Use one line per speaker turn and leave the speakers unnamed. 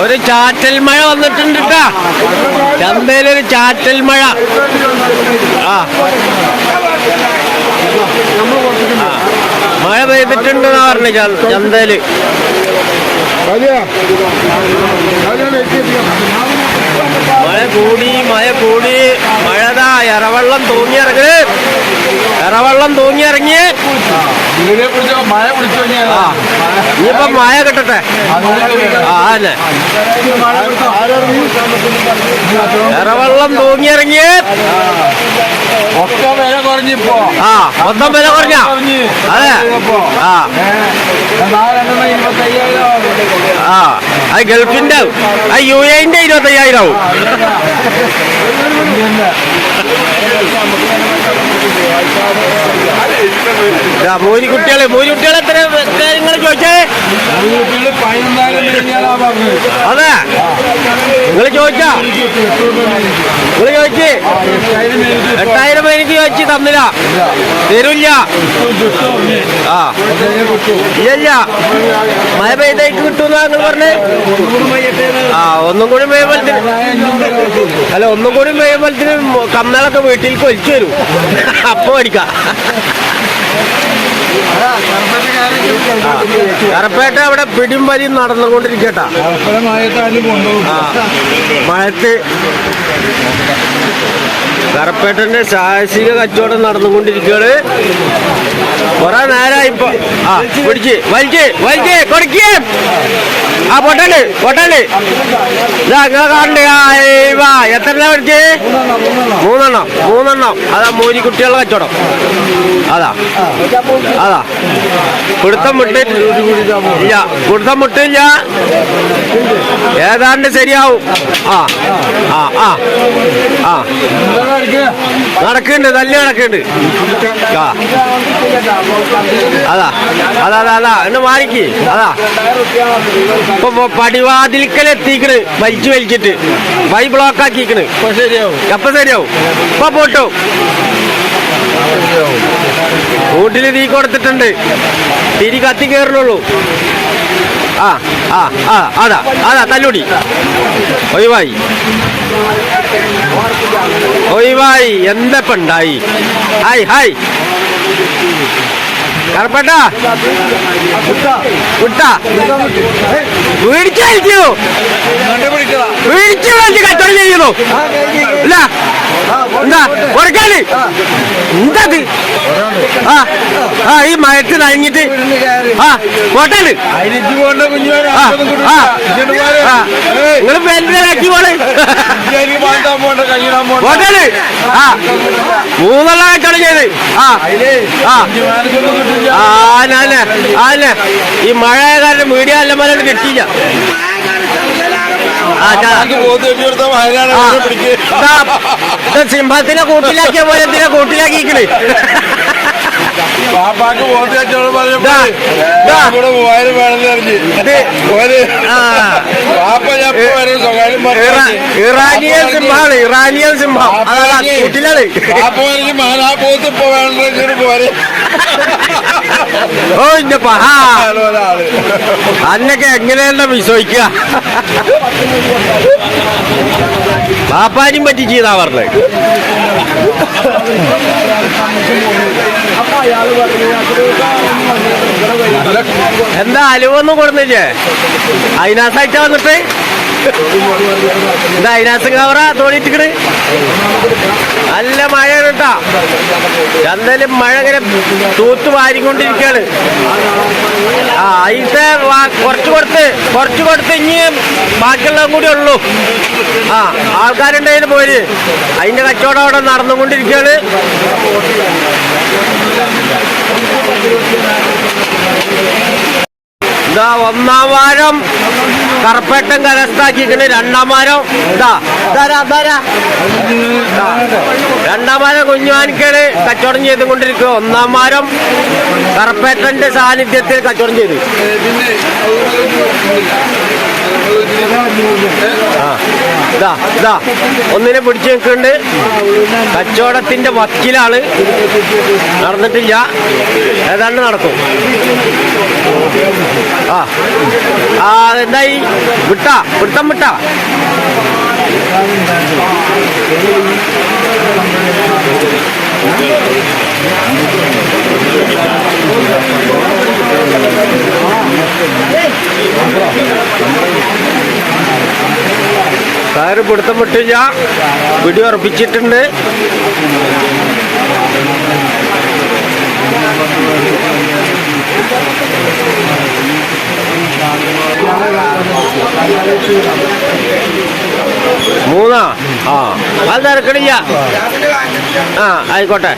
ഒരു ചാറ്റൽ മഴ വന്നിട്ടുണ്ട് കേട്ടാ ചന്തയിലൊരു ചാറ്റൽ മഴ. ആ. മഴ പെയ്തിട്ടുണ്ടെന്നാ പറഞ്ഞു ചന്തയിൽ. മഴ കൂടി മഴ കൂടി. മഴതാ എറവെള്ളം തൂങ്ങിയിറങ്ങി. എറവെള്ളം തൂങ്ങിയിറങ്ങി.
ഇതിനെ മായ മഴ പിടിച്ചു
ആ ഇനിയിപ്പൊ മഴ കിട്ടട്ടെ. ആ അല്ലേ? ഇറവെള്ളം തൂങ്ങിയിറങ്ങിയ.
ഒക്കെ വില കുറഞ്ഞിപ്പോ.
ആ മൊത്തം വില കുറഞ്ഞ? അതെ. ആ. ആ. അത് ഗൾഫിന്റെ. അത് യു എന്റെ ഇരുപത്തയ്യായിരം ആവും ഇതാ, മൂരിക്കുട്ടികളെ മൂരിക്കുട്ടികളെ എത്ര കാര്യങ്ങൾ ചോദിച്ചേ? അതെ. നിങ്ങൾ ചോദിച്ചാ? നിങ്ങൾ ചോദിച്ച്?
എട്ടായിരം
എനിക്ക് ചോദിച്ചു തന്നില്ല. തരില്ല. ആ. ഇല്ല മഴ പെയ്തായിട്ട് കിട്ടുന്ന നിങ്ങൾ പറഞ്ഞേ? ആ ഒന്നും കൂടി പെയ്യുമ്പോഴത്തിന് അല്ല ഒന്നും കൂടി പെയ്യുമ്പോഴത്തിന് കന്നളൊക്കെ വീട്ടിലേക്ക് ഒലിച്ചു വരും അപ്പൊ അടിക്കാം കറപ്പേട്ട അവിടെ പിടിയും വലിയും നടന്നുകൊണ്ടിരിക്കട്ടാ മഴത്ത് കറപ്പേട്ടന്റെ സാഹസിക കച്ചവടം നടന്നുകൊണ്ടിരിക്കുകയാണ്. കൊറേ നേരമായി ഇപ്പൊ. ആ പിടിച്ച് വലിച്ച് വലിച്ച് കൊടുക്കേ. ആ പൊട്ടൽ പൊട്ടൽ. ഇതാ വാ എത്ര പിടിച്ച് മൂന്നെണ്ണം മൂന്നെണ്ണം. അതാ മൂരിക്കുട്ടികളുടെ കച്ചവടം. അതാ. അതാ. പിടുത്തം മുട്ട ഇല്ല പിടുത്തം മുട്ടില്ല ഏതാണ്ട് ശരിയാവും. ആ ആ ആ ആ. നടക്കുന്നുണ്ട് തല്ലി നടക്കുന്നുണ്ട്. ആ. അതാ അതാ അതാ അതാ എന്നെ മാറിക്ക്. അതാ. ഇപ്പൊ പടിവാതിൽക്കൽ എത്തിക്കണ് വലിച്ചു വലിച്ചിട്ട്. വൈ ബ്ലോക്ക് ആക്കിക്കണ്.
ശരിയാവും.
എപ്പ ശരിയാവും. ഇപ്പൊ പോട്ടോ. വീട്ടിൽ തീ കൊടുത്തിട്ടുണ്ട്. തിരി കത്തി കയറുന്നുള്ളൂ ആ ആ ആ അതാ അതാ തല്ലുടി. ഒഴിവായി. ഒഴിവായി. എന്തപ്പുണ്ടായി? Hi hi. കറപ്പട്ട? വിട്ട വീടിച്ചു വീടിച്ചു വലിച്ച് കച്ചവടം ചെയ്യുന്നു. ഇല്ല. എന്താ? കൊടുക്കാൽ എന്താ ആ ആ ഈ മയത്ത് നനഞ്ഞിട്ട് ആ
ഏയ്,
നിങ്ങൾ പേരിലാക്കി പോൾ ആ. കച്ചവടം ചെയ്ത് ആ. ആ.
കുഞ്ഞുമാർക്കൊന്നും കിട്ടില്ല
ആ ആനെ ആനെ ഈ മഴ കാരണം മീഡിയ അല്ലമാരോട് കിട്ടിയില്ല. ആ ചാ.
എനിക്ക് പോത്ത് കെട്ടി കൊടുത്ത വയനാട്
ആ.
പിടിക്കുക
ഇതാ, ഇത് സിംഹത്തിനെ കൂട്ടിലാക്കിയ പോലെ എന്തിനാ കൂട്ടിലാക്കിക്കണ്
പാപ്പാക്ക് കച്ചവടം. പറഞ്ഞപ്പോൾ മൂവായിരം വേണമെന്ന് പാപ്പ ഞാൻ സ്വകാര്യം
ഇറാനിയൻ സിംഹമാണ് ഇറാനിയൻ സിംഹം. കൂട്ടിലാണ്
പാപ്പ പറഞ്ഞു മാൻ ആ പോത്ത് ഇപ്പൊ വേണമെന്ന് പോരെ.
ഓ ഇന്റെ പഹാ. അന്നൊക്കെ എങ്ങനെയല്ല വിശ്വസിക്കുക. പാപ്പാനും പറ്റി ചെയ്താ പറഞ്ഞത്. എന്താ അലുവൊന്നും കൊടുന്നില്ലേ? അതിനാസായിട്ട വന്നിട്ട്? എന്താ അതിനാസ് കവറ തോണിട്ടിക്കണ് നല്ല മഴയാണ് കേട്ടാ ചന്തയിലും മഴ ഇങ്ങനെ തൂത്ത് വാരിക്കൊണ്ടിരിക്കുകയാണ്. ആ വാ- കുറച്ച് കൊടുത്ത് കുറച്ച് കൊടുത്ത് ഇനി ബാക്കിയുള്ളതും കൂടി ഉള്ളൂ. ആ ആൾക്കാരുണ്ടതിന് പോര്. അതിന്റെ കച്ചവടം അവിടെ നടന്നുകൊണ്ടിരിക്കുകയാണ്. ഇതാ ഒന്നാം വാരം. കറപ്പേട്ടൻ കരസ്ഥാക്കിക്കണ് രണ്ടാം വാരം. ഇതാ ഇതാരാ ഇതാരാ. രണ്ടാം വാരം കുഞ്ഞുമാനിക്കാണ് കച്ചവടം ചെയ്തുകൊണ്ടിരിക്കുക ഒന്നാം വാരം കറപ്പേട്ടന്റെ സാന്നിധ്യത്തിൽ കച്ചവടം ചെയ്തു. ഇതാ ഇതാ ഒന്നിനെ പിടിച്ചു നിൽക്കുന്നുണ്ട്. കച്ചവടത്തിന്റെ വക്കിലാണ്. നടന്നിട്ടില്ല. ഏതാണ്ട് നടക്കും. ആ ആ എന്തായി വിട്ടാ വിട്ടം വിട്ടാ. കയറ് പിടുത്തം വിട്ടില്ല. പിടി ഉറപ്പിച്ചിട്ടുണ്ട്. മൂന്നാ? ആ. അത് തിരക്കണില്ല ആ ആയിക്കോട്ടെ.